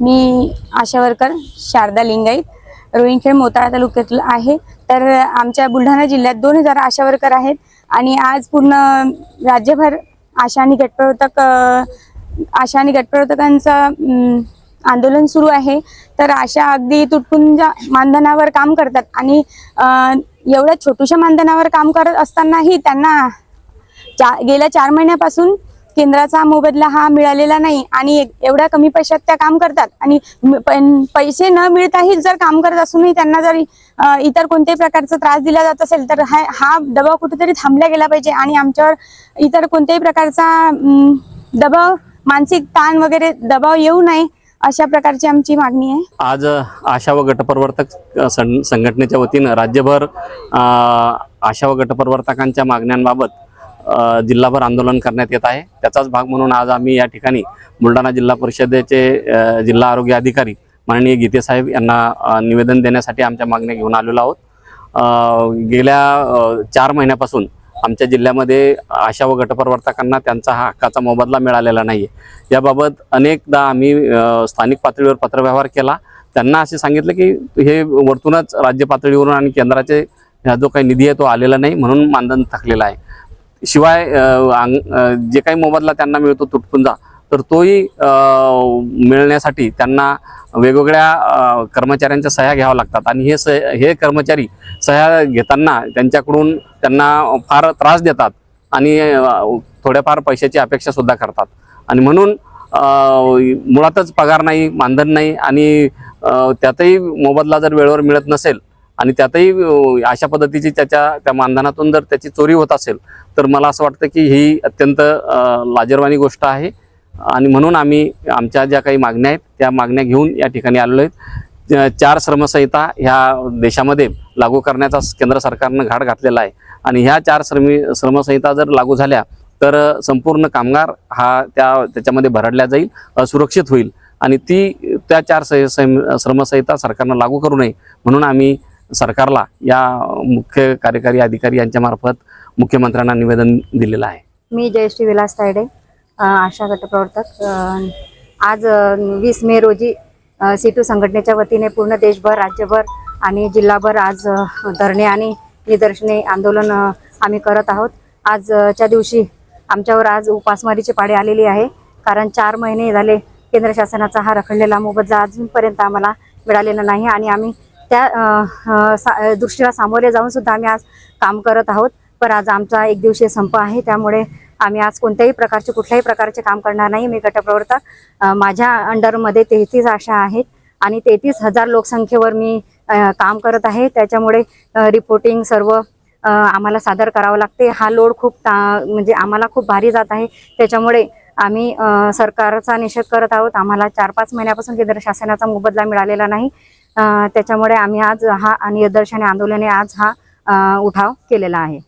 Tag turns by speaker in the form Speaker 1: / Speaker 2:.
Speaker 1: मी ASHA worker Sharda Lingayat Rohinkhed Motala तालुक्यातील आहे. तर आमच्या बुलढाणा जिल्ह्यात दोन हजार आशा वर्कर आहेत आणि आज पूर्ण राज्यभर आशा आणि गटप्रवर्तक आशा आणि गटप्रवर्तकांचं आंदोलन सुरू आहे. तर आशा अगदी तुटपुंजा मानधनावर काम करतात आणि एवढ्या छोट्याशा मानधनावर काम करत असतानाही त्यांना चा गेल्या चार महिन्यापासून केंद्राचा मोबदला हा मिळालेला नाही आणि एक- एवढ्या कमी पैशात त्या काम करतात. आणि पैसे न मिळताही जर काम करत असूनही त्यांना जर इतर कोणत्याही प्रकारचा त्रास दिला जात असेल तर हा हा दबाव कुठेतरी थांबला गेला पाहिजे आणि आमच्यावर इतर कोणत्याही प्रकारचा दबाव मानसिक ताण वगैरे दबाव येऊ नये अशा प्रकारची आमची मागणी आहे.
Speaker 2: आज आशा व गटप्रवर्तक सं- संघटनेच्या वतीनं राज्यभर आशा व गटप्रवर्तकांच्या मागण्यांबाबत जिल्हाभर आंदोलन करण्यात येत आहे. त्याचाच भाग म्हणून आज आम्ही या ठिकाणी बुलढाणा जिल्हा परिषदेचे जिल्हा आरोग्य अधिकारी माननीय गीतेसाहेब यांना निवेदन देण्यासाठी आमच्या मागण्या घेऊन आलेलो आहोत. गेल्या चार महिन्यापासून आमच्या जिल्ह्यामध्ये आशा व गटप्रवर्तकांना त्यांचा हा हक्काचा मोबदला मिळालेला नाही आहे याबाबत अनेकदा आम्ही स्थानिक पातळीवर पत्रव्यवहार केला. त्यांना असे सांगितलं की हे वरतूनच राज्य पातळीवरून आणि केंद्राचे जो काही निधी आहे तो आलेला नाही म्हणून मानधन थकलेला आहे. शिवाय अंग- जे काही मोबदला त्यांना मिळतो तुटपुंजा तर तोही मिळण्यासाठी त्यांना वेगवेगळ्या कर्मचाऱ्यांच्या सह्या घ्याव्या लागतात. आणि हे स हे कर्मचारी सह्या घेताना त्यांच्याकडून त्यांना फार त्रास देतात आणि थोड्याफार पैशाची अपेक्षा सुद्धा करतात. आणि म्हणून मुळातच पगार नाही मानधन नाही आणि त्यातही मोबदला जर वेळेवर मिळत नसेल आणि त्यातही अशा पद्धतीची त्याच्या त्या मानधनातून जर त्याची चोरी होत असेल तर मला असं वाटतं की ही अत्यंत लाजरवाणी लाजिरवाणी गोष्ट आहे. आणि म्हणून आम्ही आमच्या ज्या काही मागण्या आहेत त्या मागण्या घेऊन या ठिकाणी आलेलो आहेत. चार श्रमसंहिता ह्या देशामध्ये लागू करण्याचा केंद्र सरकारनं घाट घातलेला आहे. आणि ह्या चार श्रमी श्रमसंहिता जर लागू झाल्या तर संपूर्ण कामगार हा त्या त्याच्यामध्ये भरडल्या जाईल असुरक्षित होईल. आणि ती त्या चार सं- श्रमसंहिता सरकारनं लागू करू नये. म्हणून आम्ही सरकारला या मुख्य कार्यकारी अधिकारी यांच्यामार्फत मुख्यमंत्र्यांना निवेदन दिलेलं आहे.
Speaker 3: मी जयश्री विलास तायडे आशा गटप्रवर्तक. आज वीस मे रोजी सीटू संघटनेच्या वतीने पूर्ण देशभर राज्यभर आणि जिल्हाभर आज धरणे आणि निदर्शने आंदोलन आम्ही करत आहोत. आजच्या दिवशी आमच्यावर आज उपासमारीची पाळी आलेली आहे. कारण चार महिने झाले केंद्र शासनाचा हा रखडलेला मोबदला अजूनपर्यंत आम्हाला मिळालेला नाही आणि आम्ही त्या सा- दृष्टीला सामोरे जाऊन सुद्धा आम्ही आज काम करत आहोत. पण आज आमचा एक दिवसीय संप आहे. त्यामुळे आम्ही आज कोणत्याही प्रकारचे कुठल्याही प्रकारचे काम करणार नाही. मी गटप्रवर्तक माझ्या अंडरमध्ये तेहतीस आशा आहेत आणि तेहतीस हजार लोकसंख्येवर मी काम करत आहे. त्याच्यामुळे रिपोर्टिंग सर्व आम्हाला सादर करावं लागते. हा लोड खूप ता- म्हणजे आम्हाला खूप भारी जात आहे. त्याच्यामुळे आम्ही सरकारचा निषेध करत आहोत. आम्हाला चार पाच महिन्यापासून केंद्र शासनाचा मोबदला मिळालेला नाही. त्याच्यामुळे आम्ही आज हा निदर्शने आंदोलने आज हा अ, उठाव केलेला आहे.